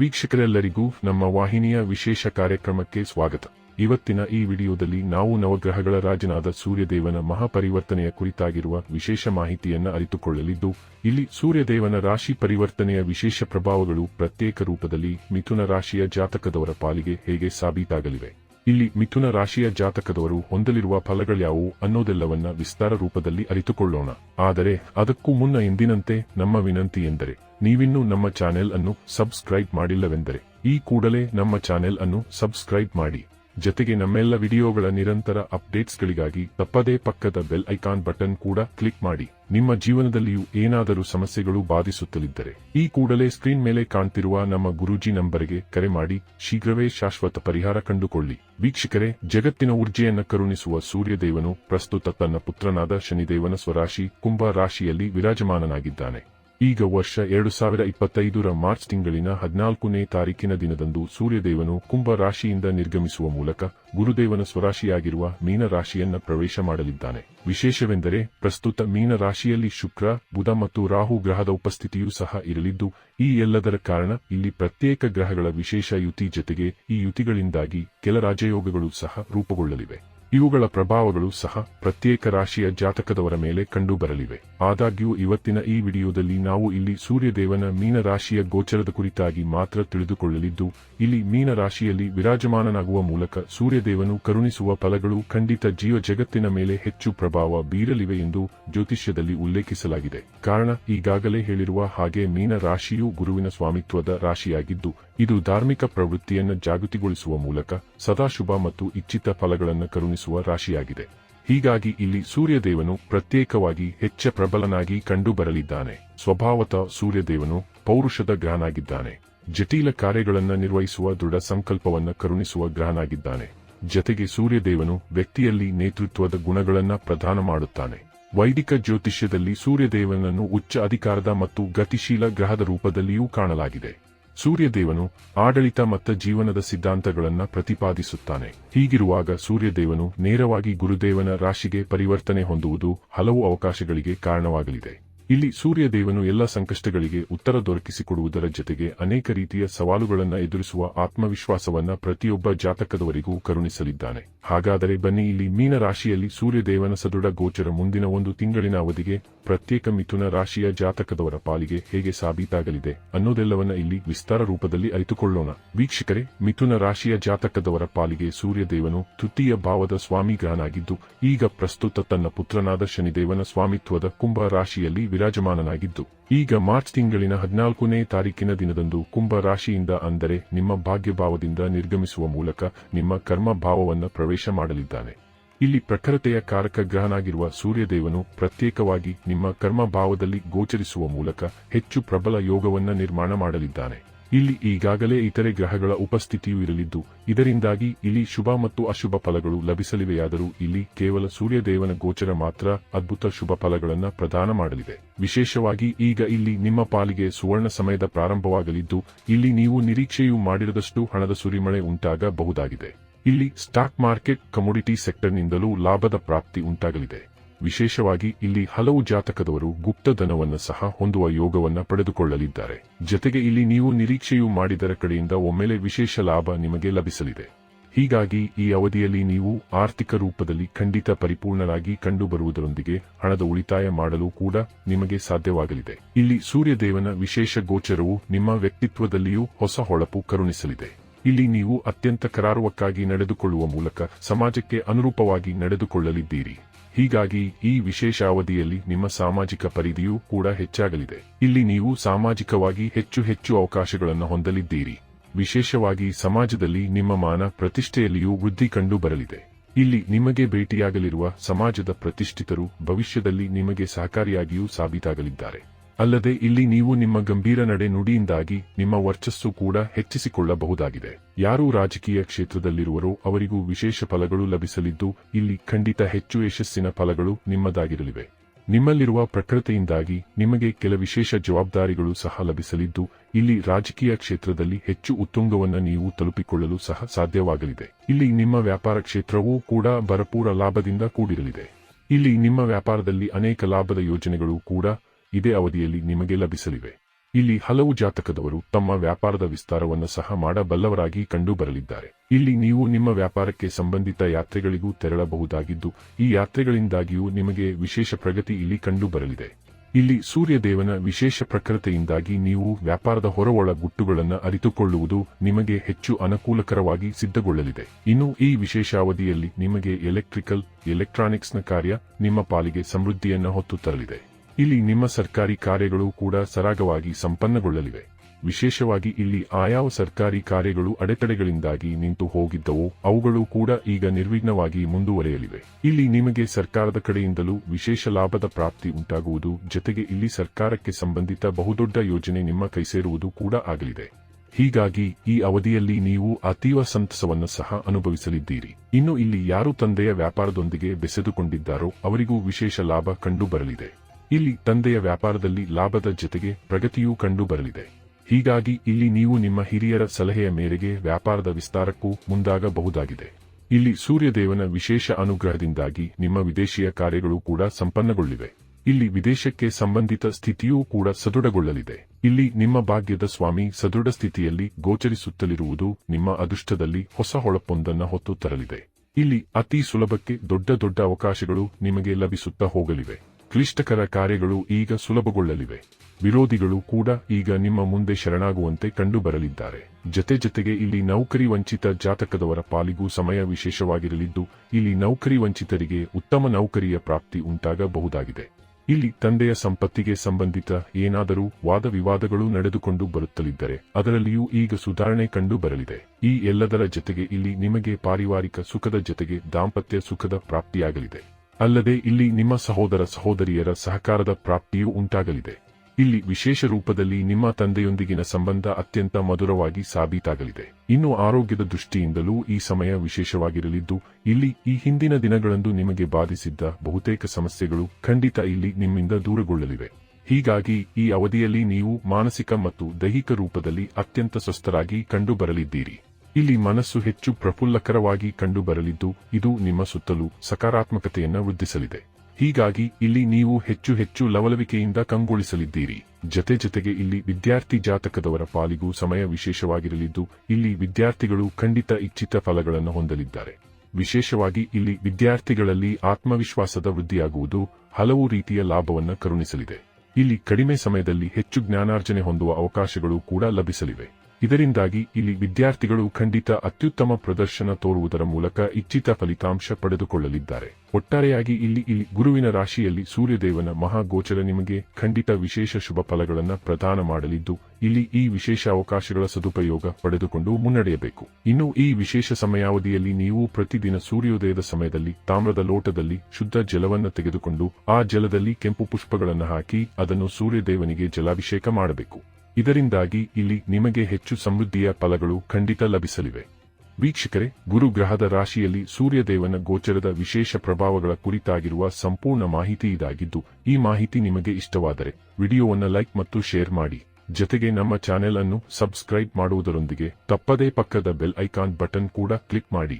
ವೀಕ್ಷಕರೆಲ್ಲರಿಗೂ ನಮ್ಮ ವಾಹಿನಿಯ ವಿಶೇಷ ಕಾರ್ಯಕ್ರಮಕ್ಕೆ ಸ್ವಾಗತ. ಇವತ್ತಿನ ಈ ವಿಡಿಯೋದಲ್ಲಿ ನಾವು ನವಗ್ರಹಗಳ ರಾಜನಾದ ಸೂರ್ಯದೇವನ ಮಹಾಪರಿವರ್ತನೆಯ ಕುರಿತಾಗಿರುವ ವಿಶೇಷ ಮಾಹಿತಿಯನ್ನ ಅರಿತುಕೊಳ್ಳಲಿದ್ದು, ಇಲ್ಲಿ ಸೂರ್ಯದೇವನ ರಾಶಿ ಪರಿವರ್ತನೆಯ ವಿಶೇಷ ಪ್ರಭಾವಗಳು ಪ್ರತ್ಯೇಕ ರೂಪದಲ್ಲಿ ಮಿಥುನ ರಾಶಿಯ ಜಾತಕದವರ ಪಾಲಿಗೆ ಹೇಗೆ ಸಾಬೀತಾಗಲಿವೆ. ಇಲ್ಲಿ ಮಿಥುನ ರಾಶಿಯ ಜಾತಕದವರು ಹೊಂದಲಿರುವ ಫಲಗಳ್ಯಾವು ಅನ್ನೋದೆಲ್ಲವನ್ನ ವಿಸ್ತಾರ ರೂಪದಲ್ಲಿ ಅರಿತುಕೊಳ್ಳೋಣ. ಆದರೆ ಅದಕ್ಕೂ ಮುನ್ನ ಎಂದಿನಂತೆ ನಮ್ಮ ವಿನಂತಿ ಎಂದರೆ ನೀವಿನ್ನೂ ನಮ್ಮ ಚಾನೆಲ್ ಅನ್ನು ಸಬ್ಸ್ಕ್ರೈಬ್ ಮಾಡಿಲ್ಲವೆಂದರೆ, ಈ ಕೂಡಲೇ ನಮ್ಮ ಚಾನೆಲ್ ಅನ್ನು ಸಬ್ಸ್ಕ್ರೈಬ್ ಮಾಡಿ. ಜೊತೆಗೆ ನಮ್ಮೆಲ್ಲ ವಿಡಿಯೋಗಳ ನಿರಂತರ ಅಪ್ಡೇಟ್ಸ್ಗಳಿಗಾಗಿ ತಪ್ಪದೇ ಪಕ್ಕದ ಬೆಲ್ ಐಕಾನ್ ಬಟನ್ ಕೂಡ ಕ್ಲಿಕ್ ಮಾಡಿ. ನಿಮ್ಮ ಜೀವನದಲ್ಲಿಯೂ ಏನಾದರೂ ಸಮಸ್ಯೆಗಳು ಬಾಧಿಸುತ್ತಲಿದ್ದರೆ, ಈ ಕೂಡಲೇ ಸ್ಕ್ರೀನ್ ಮೇಲೆ ಕಾಣ್ತಿರುವ ನಮ್ಮ ಗುರೂಜಿ ನಂಬರ್ಗೆ ಕರೆ ಮಾಡಿ. ಶೀಘ್ರವೇ ಶಾಶ್ವತ ಪರಿಹಾರ ಕಂಡುಕೊಳ್ಳಿ. ವೀಕ್ಷಕರೇ, ಜಗತ್ತಿನ ಊರ್ಜೆಯನ್ನು ಕರುಣಿಸುವ ಸೂರ್ಯದೇವನು ಪ್ರಸ್ತುತ ತನ್ನ ಪುತ್ರನಾದ ಶನಿದೇವನ ಸ್ವರಾಶಿ ಕುಂಭ ರಾಶಿಯಲ್ಲಿ ವಿರಾಜಮಾನನಾಗಿದ್ದಾನೆ. ಈಗ ವರ್ಷ ಎರಡು ಸಾವಿರ ಇಪ್ಪತ್ತೈದರ ಮಾರ್ಚ್ ತಿಂಗಳಿನ ಹದಿನಾಲ್ಕನೇ ತಾರೀಕಿನ ದಿನದಂದು ಸೂರ್ಯದೇವನು ಕುಂಭ ರಾಶಿಯಿಂದ ನಿರ್ಗಮಿಸುವ ಮೂಲಕ ಗುರುದೇವನ ಸ್ವರಾಶಿಯಾಗಿರುವ ಮೀನ ರಾಶಿಯನ್ನ ಪ್ರವೇಶ ಮಾಡಲಿದ್ದಾನೆ. ವಿಶೇಷವೆಂದರೆ, ಪ್ರಸ್ತುತ ಮೀನ ರಾಶಿಯಲ್ಲಿ ಶುಕ್ರ, ಬುಧ ಮತ್ತು ರಾಹು ಗ್ರಹದ ಉಪಸ್ಥಿತಿಯೂ ಸಹ ಇರಲಿದ್ದು, ಈ ಎಲ್ಲದರ ಕಾರಣ ಇಲ್ಲಿ ಪ್ರತ್ಯೇಕ ಗ್ರಹಗಳ ವಿಶೇಷ ಯುತಿ ಜೊತೆಗೆ ಈ ಯುತಿಗಳಿಂದಾಗಿ ಕೆಲ ರಾಜಯೋಗಗಳು ಸಹ ರೂಪುಗೊಳ್ಳಲಿವೆ. ಇವುಗಳ ಪ್ರಭಾವಗಳು ಸಹ ಪ್ರತ್ಯೇಕ ರಾಶಿಯ ಜಾತಕದವರ ಮೇಲೆ ಕಂಡುಬರಲಿವೆ. ಆದಾಗ್ಯೂ ಇವತ್ತಿನ ಈ ವಿಡಿಯೋದಲ್ಲಿ ನಾವು ಇಲ್ಲಿ ಸೂರ್ಯದೇವನ ಮೀನ ರಾಶಿಯ ಗೋಚರದ ಕುರಿತಾಗಿ ಮಾತ್ರ ತಿಳಿದುಕೊಳ್ಳಲಿದ್ದು, ಇಲ್ಲಿ ಮೀನ ರಾಶಿಯಲ್ಲಿ ವಿರಾಜಮಾನನಾಗುವ ಮೂಲಕ ಸೂರ್ಯದೇವನು ಕರುಣಿಸುವ ಫಲಗಳು ಖಂಡಿತ ಜೀವ ಜಗತ್ತಿನ ಮೇಲೆ ಹೆಚ್ಚು ಪ್ರಭಾವ ಬೀರಲಿವೆ ಎಂದು ಜ್ಯೋತಿಷ್ಯದಲ್ಲಿ ಉಲ್ಲೇಖಿಸಲಾಗಿದೆ. ಕಾರಣ ಈಗಾಗಲೇ ಹೇಳಿರುವ ಹಾಗೆ ಮೀನ ರಾಶಿಯು ಗುರುವಿನ ಸ್ವಾಮಿತ್ವದ ರಾಶಿಯಾಗಿದ್ದು, ಇದು ಧಾರ್ಮಿಕ ಪ್ರವೃತ್ತಿಯನ್ನು ಜಾಗೃತಿಗೊಳಿಸುವ ಮೂಲಕ ಸದಾಶುಭ ಮತ್ತು ಇಚ್ಛಿತ ಫಲಗಳನ್ನು ಕರುಣಿಸುವ ರಾಶಿಯಾಗಿದೆ. ಹೀಗಾಗಿ ಇಲ್ಲಿ ಸೂರ್ಯದೇವನು ಪ್ರತ್ಯೇಕವಾಗಿ ಹೆಚ್ಚ ಪ್ರಬಲನಾಗಿ ಕಂಡುಬರಲಿದ್ದಾನೆ. ಸ್ವಭಾವತಃ ಸೂರ್ಯದೇವನು ಪೌರುಷದ ಗ್ರಹನಾಗಿದ್ದಾನೆ. ಜಟಿಲ ಕಾರ್ಯಗಳನ್ನು ನಿರ್ವಹಿಸುವ ದೃಢ ಸಂಕಲ್ಪವನ್ನು ಕರುಣಿಸುವ ಗ್ರಹನಾಗಿದ್ದಾನೆ. ಜತೆಗೆ ಸೂರ್ಯದೇವನು ವ್ಯಕ್ತಿಯಲ್ಲಿ ನೇತೃತ್ವದ ಗುಣಗಳನ್ನು ಪ್ರದಾನ ಮಾಡುತ್ತಾನೆ. ವೈದಿಕ ಜ್ಯೋತಿಷ್ಯದಲ್ಲಿ ಸೂರ್ಯದೇವನನ್ನು ಉಚ್ಚ ಅಧಿಕಾರದ ಮತ್ತು ಗತಿಶೀಲ ಗ್ರಹದ ರೂಪದಲ್ಲಿಯೂ ಕಾಣಲಾಗಿದೆ. ಸೂರ್ಯದೇವನು ಆಡಳಿತ ಮತ್ತು ಜೀವನದ ಸಿದ್ಧಾಂತಗಳನ್ನು ಪ್ರತಿಪಾದಿಸುತ್ತಾನೆ. ಹೀಗಿರುವಾಗ ಸೂರ್ಯದೇವನು ನೇರವಾಗಿ ಗುರುದೇವನ ರಾಶಿಗೆ ಪರಿವರ್ತನೆ ಹೊಂದುವುದು ಹಲವು ಅವಕಾಶಗಳಿಗೆ ಕಾರಣವಾಗಲಿದೆ. ಇಲ್ಲಿ ಸೂರ್ಯದೇವನು ಎಲ್ಲ ಸಂಕಷ್ಟಗಳಿಗೆ ಉತ್ತರ ದೊರಕಿಸಿಕೊಡುವುದರ ಜೊತೆಗೆ ಅನೇಕ ರೀತಿಯ ಸವಾಲುಗಳನ್ನು ಎದುರಿಸುವ ಆತ್ಮವಿಶ್ವಾಸವನ್ನ ಪ್ರತಿಯೊಬ್ಬ ಜಾತಕದವರಿಗೂ ಕರುಣಿಸಲಿದ್ದಾನೆ. ಹಾಗಾದರೆ ಬನ್ನಿ ಇಲ್ಲಿ ಮೀನ ರಾಶಿಯಲ್ಲಿ ಸೂರ್ಯದೇವನ ಸದೃಢ ಗೋಚರ ಮುಂದಿನ ಒಂದು ತಿಂಗಳಿನ ಅವಧಿಗೆ ಪ್ರತ್ಯೇಕ ಮಿಥುನ ರಾಶಿಯ ಜಾತಕದವರ ಪಾಲಿಗೆ ಹೇಗೆ ಸಾಬೀತಾಗಲಿದೆ ಅನ್ನೋದೆಲ್ಲವನ್ನ ಇಲ್ಲಿ ವಿಸ್ತಾರ ರೂಪದಲ್ಲಿ ಅರಿತುಕೊಳ್ಳೋಣ. ವೀಕ್ಷಕರೇ, ಮಿಥುನ ರಾಶಿಯ ಜಾತಕದವರ ಪಾಲಿಗೆ ಸೂರ್ಯದೇವನು ತೃತೀಯ ಭಾವದ ಸ್ವಾಮಿ ಗ್ರಹನಾಗಿದ್ದು ಈಗ ಪ್ರಸ್ತುತ ತನ್ನ ಪುತ್ರನಾದ ಶನಿದೇವನ ಸ್ವಾಮಿತ್ವದ ಕುಂಭ ರಾಶಿಯಲ್ಲಿ ವಿರಾಜಮಾನನಾಗಿದ್ದು. ಈಗ ಮಾರ್ಚ್ ತಿಂಗಳಿನ ಹದಿನಾಲ್ಕನೇ ತಾರೀಕಿನ ದಿನದಂದು ಕುಂಭ ರಾಶಿಯಿಂದ ಅಂದರೆ ನಿಮ್ಮ ಭಾಗ್ಯಭಾವದಿಂದ ನಿರ್ಗಮಿಸುವ ಮೂಲಕ ನಿಮ್ಮ ಕರ್ಮ ಭಾವವನ್ನು ಪ್ರವೇಶ ಮಾಡಲಿದ್ದಾನೆ. ಇಲ್ಲಿ ಪ್ರಖರತೆಯ ಕಾರಕ ಗ್ರಹನಾಗಿರುವ ಸೂರ್ಯದೇವನು ಪ್ರತ್ಯೇಕವಾಗಿ ನಿಮ್ಮ ಕರ್ಮ ಭಾವದಲ್ಲಿ ಗೋಚರಿಸುವ ಮೂಲಕ ಹೆಚ್ಚು ಪ್ರಬಲ ಯೋಗವನ್ನು ನಿರ್ಮಾಣ ಮಾಡಲಿದ್ದಾನೆ. ಇಲ್ಲಿ ಈಗಾಗಲೇ ಇತರೆ ಗ್ರಹಗಳ ಉಪಸ್ಥಿತಿಯೂ ಇರಲಿದ್ದು, ಇದರಿಂದಾಗಿ ಇಲ್ಲಿ ಶುಭ ಮತ್ತು ಅಶುಭ ಫಲಗಳು ಲಭಿಸಲಿವೆಯಾದರೂ ಇಲ್ಲಿ ಕೇವಲ ಸೂರ್ಯದೇವನ ಗೋಚರ ಮಾತ್ರ ಅದ್ಭುತ ಶುಭ ಫಲಗಳನ್ನು ಪ್ರದಾನ ಮಾಡಲಿದೆ ವಿಶೇಷವಾಗಿ ಈಗ ಇಲ್ಲಿ ನಿಮ್ಮ ಪಾಲಿಗೆ ಸುವರ್ಣ ಸಮಯದ ಪ್ರಾರಂಭವಾಗಲಿದ್ದು, ಇಲ್ಲಿ ನೀವು ನಿರೀಕ್ಷೆಯೂ ಮಾಡಿರದಷ್ಟು ಹಣದ ಸುರಿಮಳೆ ಉಂಟಾಗಬಹುದಾಗಿದೆ. ಇಲ್ಲಿ ಸ್ಟಾಕ್ ಮಾರ್ಕೆಟ್, ಕಮೋಡಿಟಿ ಸೆಕ್ಟರ್ನಿಂದಲೂ ಲಾಭದ ಪ್ರಾಪ್ತಿ ಉಂಟಾಗಲಿದೆ. ವಿಶೇಷವಾಗಿ ಇಲ್ಲಿ ಹಲವು ಜಾತಕದವರು ಗುಪ್ತಧನವನ್ನು ಸಹ ಹೊಂದುವ ಯೋಗವನ್ನು ಪಡೆದುಕೊಳ್ಳಲಿದ್ದಾರೆ. ಜೊತೆಗೆ ಇಲ್ಲಿ ನೀವು ನಿರೀಕ್ಷೆಯೂ ಮಾಡಿದರ ಕಡೆಯಿಂದ ಒಮ್ಮೆಲೆ ವಿಶೇಷ ಲಾಭ ನಿಮಗೆ ಲಭಿಸಲಿದೆ. ಹೀಗಾಗಿ ಈ ಅವಧಿಯಲ್ಲಿ ನೀವು ಆರ್ಥಿಕ ರೂಪದಲ್ಲಿ ಖಂಡಿತ ಪರಿಪೂರ್ಣರಾಗಿ ಕಂಡುಬರುವುದರೊಂದಿಗೆ ಹಣದ ಉಳಿತಾಯ ಮಾಡಲು ಕೂಡ ನಿಮಗೆ ಸಾಧ್ಯವಾಗಲಿದೆ. ಇಲ್ಲಿ ಸೂರ್ಯದೇವನ ವಿಶೇಷ ಗೋಚರವು ನಿಮ್ಮ ವ್ಯಕ್ತಿತ್ವದಲ್ಲಿಯೂ ಹೊಸ ಹೊಳಪು ಕರುಣಿಸಲಿದೆ. ಇಲ್ಲಿ ನೀವು ಅತ್ಯಂತ ಕರಾರುವಕ್ಕಾಗಿ ನಡೆದುಕೊಳ್ಳುವ ಮೂಲಕ ಸಮಾಜಕ್ಕೆ ಅನುರೂಪವಾಗಿ ನಡೆದುಕೊಳ್ಳಲಿದ್ದೀರಿ. ಹೀಗಾಗಿ ಈ ವಿಶೇಷ ಅವಧಿಯಲ್ಲಿ ನಿಮ್ಮ ಸಾಮಾಜಿಕ ಪರಿಧಿಯೂ ಕೂಡ ಹೆಚ್ಚಾಗಲಿದೆ. ಇಲ್ಲಿ ನೀವು ಸಾಮಾಜಿಕವಾಗಿ ಹೆಚ್ಚು ಹೆಚ್ಚು ಅವಕಾಶಗಳನ್ನು ಹೊಂದಲಿದ್ದೀರಿ. ವಿಶೇಷವಾಗಿ ಸಮಾಜದಲ್ಲಿ ನಿಮ್ಮ ಮಾನ ಪ್ರತಿಷ್ಠೆಯಲ್ಲಿಯೂ ವೃದ್ಧಿ ಕಂಡು ಬರಲಿದೆ ಇಲ್ಲಿ ನಿಮಗೆ ಭೇಟಿಯಾಗಲಿರುವ ಸಮಾಜದ ಪ್ರತಿಷ್ಠಿತರು ಭವಿಷ್ಯದಲ್ಲಿ ನಿಮಗೆ ಸಹಕಾರಿಯಾಗಿಯೂ ಸಾಬೀತಾಗಲಿದ್ದಾರೆ. ಅಲ್ಲದೆ ಇಲ್ಲಿ ನೀವು ನಿಮ್ಮ ಗಂಭೀರ ನಡೆ ನುಡಿಯಿಂದಾಗಿ ನಿಮ್ಮ ವರ್ಚಸ್ಸು ಕೂಡ ಹೆಚ್ಚಿಸಿಕೊಳ್ಳಬಹುದಾಗಿದೆ. ಯಾರು ರಾಜಕೀಯ ಕ್ಷೇತ್ರದಲ್ಲಿರುವರೋ ಅವರಿಗೂ ವಿಶೇಷ ಫಲಗಳು ಲಭಿಸಲಿದ್ದು, ಇಲ್ಲಿ ಖಂಡಿತ ಹೆಚ್ಚು ಯಶಸ್ಸಿನ ಫಲಗಳು ನಿಮ್ಮದಾಗಿರಲಿವೆ. ನಿಮ್ಮಲ್ಲಿರುವ ಪ್ರಕೃತಿಯಿಂದಾಗಿ ನಿಮಗೆ ಕೆಲ ವಿಶೇಷ ಜವಾಬ್ದಾರಿಗಳು ಸಹ ಲಭಿಸಲಿದ್ದು, ಇಲ್ಲಿ ರಾಜಕೀಯ ಕ್ಷೇತ್ರದಲ್ಲಿ ಹೆಚ್ಚು ಉತ್ತುಂಗವನ್ನು ನೀವು ತಲುಪಿಕೊಳ್ಳಲು ಸಹ ಸಾಧ್ಯವಾಗಲಿದೆ. ಇಲ್ಲಿ ನಿಮ್ಮ ವ್ಯಾಪಾರ ಕ್ಷೇತ್ರವೂ ಕೂಡ ಭರಪೂರ ಲಾಭದಿಂದ ಕೂಡಿರಲಿದೆ. ಇಲ್ಲಿ ನಿಮ್ಮ ವ್ಯಾಪಾರದಲ್ಲಿ ಅನೇಕ ಲಾಭದ ಯೋಜನೆಗಳು ಕೂಡ ಇದೇ ಅವಧಿಯಲ್ಲಿ ನಿಮಗೆ ಲಭಿಸಲಿವೆ. ಇಲ್ಲಿ ಹಲವು ಜಾತಕದವರು ತಮ್ಮ ವ್ಯಾಪಾರದ ವಿಸ್ತಾರವನ್ನು ಸಹ ಮಾಡಬಲ್ಲವರಾಗಿ ಕಂಡುಬರಲಿದ್ದಾರೆ. ಇಲ್ಲಿ ನೀವು ನಿಮ್ಮ ವ್ಯಾಪಾರಕ್ಕೆ ಸಂಬಂಧಿತ ಯಾತ್ರೆಗಳಿಗೂ ತೆರಳಬಹುದಾಗಿದ್ದು, ಈ ಯಾತ್ರೆಗಳಿಂದಾಗಿಯೂ ನಿಮಗೆ ವಿಶೇಷ ಪ್ರಗತಿ ಇಲ್ಲಿ ಕಂಡುಬರಲಿದೆ. ಇಲ್ಲಿ ಸೂರ್ಯದೇವನ ವಿಶೇಷ ಪ್ರಕೃತಿಯಿಂದಾಗಿ ನೀವು ವ್ಯಾಪಾರದ ಹೊರಒಳ ಗುಟ್ಟುಗಳನ್ನು ಅರಿತುಕೊಳ್ಳುವುದು ನಿಮಗೆ ಹೆಚ್ಚು ಅನುಕೂಲಕರವಾಗಿ ಸಿದ್ಧಗೊಳ್ಳಲಿದೆ. ಇನ್ನು ಈ ವಿಶೇಷ ಅವಧಿಯಲ್ಲಿ ನಿಮಗೆ ಎಲೆಕ್ಟ್ರಿಕಲ್, ಎಲೆಕ್ಟ್ರಾನಿಕ್ಸ್ನ ಕಾರ್ಯ ನಿಮ್ಮ ಪಾಲಿಗೆ ಸಮೃದ್ಧಿಯನ್ನು ಹೊತ್ತು ತರಲಿದೆ. ಇಲ್ಲಿ ನಿಮ್ಮ ಸರ್ಕಾರಿ ಕಾರ್ಯಗಳು ಕೂಡ ಸರಾಗವಾಗಿ ಸಂಪನ್ನಗೊಳ್ಳಲಿವೆ. ವಿಶೇಷವಾಗಿ ಇಲ್ಲಿ ಆಯಾವ ಸರ್ಕಾರಿ ಕಾರ್ಯಗಳು ಅಡೆತಡೆಗಳಿಂದಾಗಿ ನಿಂತು ಹೋಗಿದ್ದವು, ಅವುಗಳು ಕೂಡ ಈಗ ನಿರ್ವಿಘ್ನವಾಗಿ ಮುಂದುವರೆಯಲಿವೆ. ಇಲ್ಲಿ ನಿಮಗೆ ಸರ್ಕಾರದ ಕಡೆಯಿಂದಲೂ ವಿಶೇಷ ಲಾಭದ ಪ್ರಾಪ್ತಿ ಉಂಟಾಗುವುದು, ಜೊತೆಗೆ ಇಲ್ಲಿ ಸರ್ಕಾರಕ್ಕೆ ಸಂಬಂಧಿತ ಬಹುದೊಡ್ಡ ಯೋಜನೆ ನಿಮ್ಮ ಕೈ ಸೇರುವುದು ಕೂಡ ಆಗಲಿದೆ. ಹೀಗಾಗಿ ಈ ಅವಧಿಯಲ್ಲಿ ನೀವು ಅತೀವ ಸಂತಸವನ್ನು ಸಹ ಅನುಭವಿಸಲಿದ್ದೀರಿ. ಇನ್ನು ಇಲ್ಲಿ ಯಾರು ತಂದೆಯ ವ್ಯಾಪಾರದೊಂದಿಗೆ ಬೆಸೆದುಕೊಂಡಿದ್ದಾರೋ ಅವರಿಗೂ ವಿಶೇಷ ಲಾಭ ಕಂಡುಬರಲಿದೆ. ಇಲ್ಲಿ ತಂದೆಯ ವ್ಯಾಪಾರದಲ್ಲಿ ಲಾಭದ ಜೊತೆಗೆ ಪ್ರಗತಿಯೂ ಕಂಡುಬರಲಿದೆ. ಹೀಗಾಗಿ ಇಲ್ಲಿ ನೀವು ನಿಮ್ಮ ಹಿರಿಯರ ಸಲಹೆಯ ಮೇರೆಗೆ ವ್ಯಾಪಾರದ ವಿಸ್ತಾರಕ್ಕೂ ಮುಂದಾಗಬಹುದಾಗಿದೆ. ಇಲ್ಲಿ ಸೂರ್ಯದೇವನ ವಿಶೇಷ ಅನುಗ್ರಹದಿಂದಾಗಿ ನಿಮ್ಮ ವಿದೇಶಿಯ ಕಾರ್ಯಗಳು ಕೂಡ ಸಂಪನ್ನಗೊಳ್ಳಿವೆ. ಇಲ್ಲಿ ವಿದೇಶಕ್ಕೆ ಸಂಬಂಧಿತ ಸ್ಥಿತಿಯೂ ಕೂಡ ಸದೃಢಗೊಳ್ಳಲಿದೆ. ಇಲ್ಲಿ ನಿಮ್ಮ ಭಾಗ್ಯದ ಸ್ವಾಮಿ ಸದೃಢ ಸ್ಥಿತಿಯಲ್ಲಿ ಗೋಚರಿಸುತ್ತಲಿರುವುದು ನಿಮ್ಮ ಅದೃಷ್ಟದಲ್ಲಿ ಹೊಸ ಹೊಳಪೊಂದನ್ನು ಹೊತ್ತು ತರಲಿದೆ. ಇಲ್ಲಿ ಅತಿ ಸುಲಭಕ್ಕೆ ದೊಡ್ಡ ದೊಡ್ಡ ಅವಕಾಶಗಳು ನಿಮಗೆ ಲಭಿಸುತ್ತಾ ಹೋಗಲಿವೆ. ಕ್ಲಿಷ್ಟಕರ ಕಾರ್ಯಗಳು ಈಗ ಸುಲಭಗೊಳ್ಳಲಿವೆ. ವಿರೋಧಿಗಳು ಕೂಡ ಈಗ ನಿಮ್ಮ ಮುಂದೆ ಶರಣಾಗುವಂತೆ ಕಂಡುಬರಲಿದ್ದಾರೆ. ಜತೆ ಜತೆಗೆ ಇಲ್ಲಿ ನೌಕರಿ ವಂಚಿತ ಜಾತಕದವರ ಪಾಲಿಗೂ ಸಮಯ ವಿಶೇಷವಾಗಿರಲಿದ್ದು, ಇಲ್ಲಿ ನೌಕರಿ ವಂಚಿತರಿಗೆ ಉತ್ತಮ ನೌಕರಿಯ ಪ್ರಾಪ್ತಿ ಉಂಟಾಗಬಹುದಾಗಿದೆ. ಇಲ್ಲಿ ತಂದೆಯ ಸಂಪತ್ತಿಗೆ ಸಂಬಂಧಿತ ಏನಾದರೂ ವಾದ ವಿವಾದಗಳು ನಡೆದುಕೊಂಡು ಬರುತ್ತಲಿದ್ದರೆ, ಅದರಲ್ಲಿಯೂ ಈಗ ಸುಧಾರಣೆ ಕಂಡು ಬರಲಿದೆ ಈ ಎಲ್ಲದರ ಜತೆಗೆ ಇಲ್ಲಿ ನಿಮಗೆ ಪಾರಿವಾರಿಕ ಸುಖದ ಜತೆಗೆ ದಾಂಪತ್ಯ ಸುಖದ ಪ್ರಾಪ್ತಿಯಾಗಲಿದೆ. ಅಲ್ಲದೆ ಇಲ್ಲಿ ನಿಮ್ಮ ಸಹೋದರ ಸಹೋದರಿಯರ ಸಹಕಾರದ ಪ್ರಾಪ್ತಿಯೂ ಉಂಟಾಗಲಿದೆ. ಇಲ್ಲಿ ವಿಶೇಷ ರೂಪದಲ್ಲಿ ನಿಮ್ಮ ತಂದೆಯೊಂದಿಗಿನ ಸಂಬಂಧ ಅತ್ಯಂತ ಮಧುರವಾಗಿ ಸಾಬೀತಾಗಲಿದೆ. ಇನ್ನು ಆರೋಗ್ಯದ ದೃಷ್ಟಿಯಿಂದಲೂ ಈ ಸಮಯ ವಿಶೇಷವಾಗಿರಲಿದ್ದು, ಇಲ್ಲಿ ಈ ಹಿಂದಿನ ದಿನಗಳಂದು ನಿಮಗೆ ಬಾಧಿಸಿದ್ದ ಬಹುತೇಕ ಸಮಸ್ಯೆಗಳು ಖಂಡಿತ ಇಲ್ಲಿ ನಿಮ್ಮಿಂದ ದೂರಗೊಳ್ಳಲಿವೆ. ಹೀಗಾಗಿ ಈ ಅವಧಿಯಲ್ಲಿ ನೀವು ಮಾನಸಿಕ ಮತ್ತು ದೈಹಿಕ ರೂಪದಲ್ಲಿ ಅತ್ಯಂತ ಸ್ವಸ್ಥರಾಗಿ ಕಂಡುಬರಲಿದ್ದೀರಿ. ಇಲ್ಲಿ ಮನಸ್ಸು ಹೆಚ್ಚು ಪ್ರಫುಲ್ಲಕರವಾಗಿ ಕಂಡುಬರಲಿದ್ದು ಇದು ನಿಮ್ಮ ಸುತ್ತಲೂ ಸಕಾರಾತ್ಮಕತೆಯನ್ನು ವೃದ್ಧಿಸಲಿದೆ. ಹೀಗಾಗಿ ಇಲ್ಲಿ ನೀವು ಹೆಚ್ಚು ಹೆಚ್ಚು ಲವಲವಿಕೆಯಿಂದ ಕಂಗೊಳಿಸಲಿದ್ದೀರಿ. ಜತೆ ಜತೆಗೆ ಇಲ್ಲಿ ವಿದ್ಯಾರ್ಥಿ ಜಾತಕದವರ ಪಾಲಿಗೂ ಸಮಯ ವಿಶೇಷವಾಗಿರಲಿದ್ದು ಇಲ್ಲಿ ವಿದ್ಯಾರ್ಥಿಗಳು ಖಂಡಿತ ಇಚ್ಛಿತ ಫಲಗಳನ್ನು ಹೊಂದಲಿದ್ದಾರೆ. ವಿಶೇಷವಾಗಿ ಇಲ್ಲಿ ವಿದ್ಯಾರ್ಥಿಗಳಲ್ಲಿ ಆತ್ಮವಿಶ್ವಾಸದ ವೃದ್ಧಿಯಾಗುವುದು ಹಲವು ರೀತಿಯ ಲಾಭವನ್ನು ಕರುಣಿಸಲಿದೆ. ಇಲ್ಲಿ ಕಡಿಮೆ ಸಮಯದಲ್ಲಿ ಹೆಚ್ಚು ಜ್ಞಾನಾರ್ಜನೆ ಹೊಂದುವ ಅವಕಾಶಗಳು ಕೂಡ ಲಭಿಸಲಿವೆ. ಇದರಿಂದಾಗಿ ಇಲ್ಲಿ ವಿದ್ಯಾರ್ಥಿಗಳು ಖಂಡಿತ ಅತ್ಯುತ್ತಮ ಪ್ರದರ್ಶನ ತೋರುವುದರ ಮೂಲಕ ಇಚ್ಛಿತ ಫಲಿತಾಂಶ ಪಡೆದುಕೊಳ್ಳಲಿದ್ದಾರೆ. ಒಟ್ಟಾರೆಯಾಗಿ ಇಲ್ಲಿ ಇಲ್ಲಿ ಗುರುವಿನ ರಾಶಿಯಲ್ಲಿ ಸೂರ್ಯದೇವನ ಮಹಾಗೋಚರ ನಿಮಗೆ ಖಂಡಿತ ವಿಶೇಷ ಶುಭ ಫಲಗಳನ್ನು ಪ್ರದಾನ ಮಾಡಲಿದ್ದು, ಇಲ್ಲಿ ಈ ವಿಶೇಷ ಅವಕಾಶಗಳ ಸದುಪಯೋಗ ಪಡೆದುಕೊಂಡು ಮುನ್ನಡೆಯಬೇಕು. ಇನ್ನು ಈ ವಿಶೇಷ ಸಮಯಾವಧಿಯಲ್ಲಿ ನೀವು ಪ್ರತಿದಿನ ಸೂರ್ಯೋದಯದ ಸಮಯದಲ್ಲಿ ತಾಮ್ರದ ಲೋಟದಲ್ಲಿ ಶುದ್ಧ ಜಲವನ್ನು ತೆಗೆದುಕೊಂಡು, ಆ ಜಲದಲ್ಲಿ ಕೆಂಪು ಪುಷ್ಪಗಳನ್ನು ಹಾಕಿ, ಅದನ್ನು ಸೂರ್ಯದೇವನಿಗೆ ಜಲಾಭಿಷೇಕ ಮಾಡಬೇಕು. ಇದರಿಂದಾಗಿ ಇಲ್ಲಿ ನಿಮಗೆ ಹೆಚ್ಚು ಸಮೃದ್ಧಿಯ ಫಲಗಳು ಖಂಡಿತ ಲಭಿಸಲಿವೆ. ವೀಕ್ಷಕರೇ ಗುರುಗ್ರಹದ ರಾಶಿಯಲ್ಲಿ ಸೂರ್ಯದೇವನ ಗೋಚರದ ವಿಶೇಷ ಪ್ರಭಾವಗಳ ಕುರಿತಾಗಿರುವ ಸಂಪೂರ್ಣ ಮಾಹಿತಿ ಇದಾಗಿದ್ದು, ಈ ಮಾಹಿತಿ ನಿಮಗೆ ಇಷ್ಟವಾದರೆ ವಿಡಿಯೋವನ್ನು ಲೈಕ್ ಮತ್ತು ಶೇರ್ ಮಾಡಿ. ಜೊತೆಗೆ ನಮ್ಮ ಚಾನೆಲ್ ಅನ್ನು ಸಬ್ಸ್ಕ್ರೈಬ್ ಮಾಡುವುದರೊಂದಿಗೆ ತಪ್ಪದೇ ಪಕ್ಕದ ಬೆಲ್ ಐಕಾನ್ ಬಟನ್ ಕೂಡ ಕ್ಲಿಕ್ ಮಾಡಿ.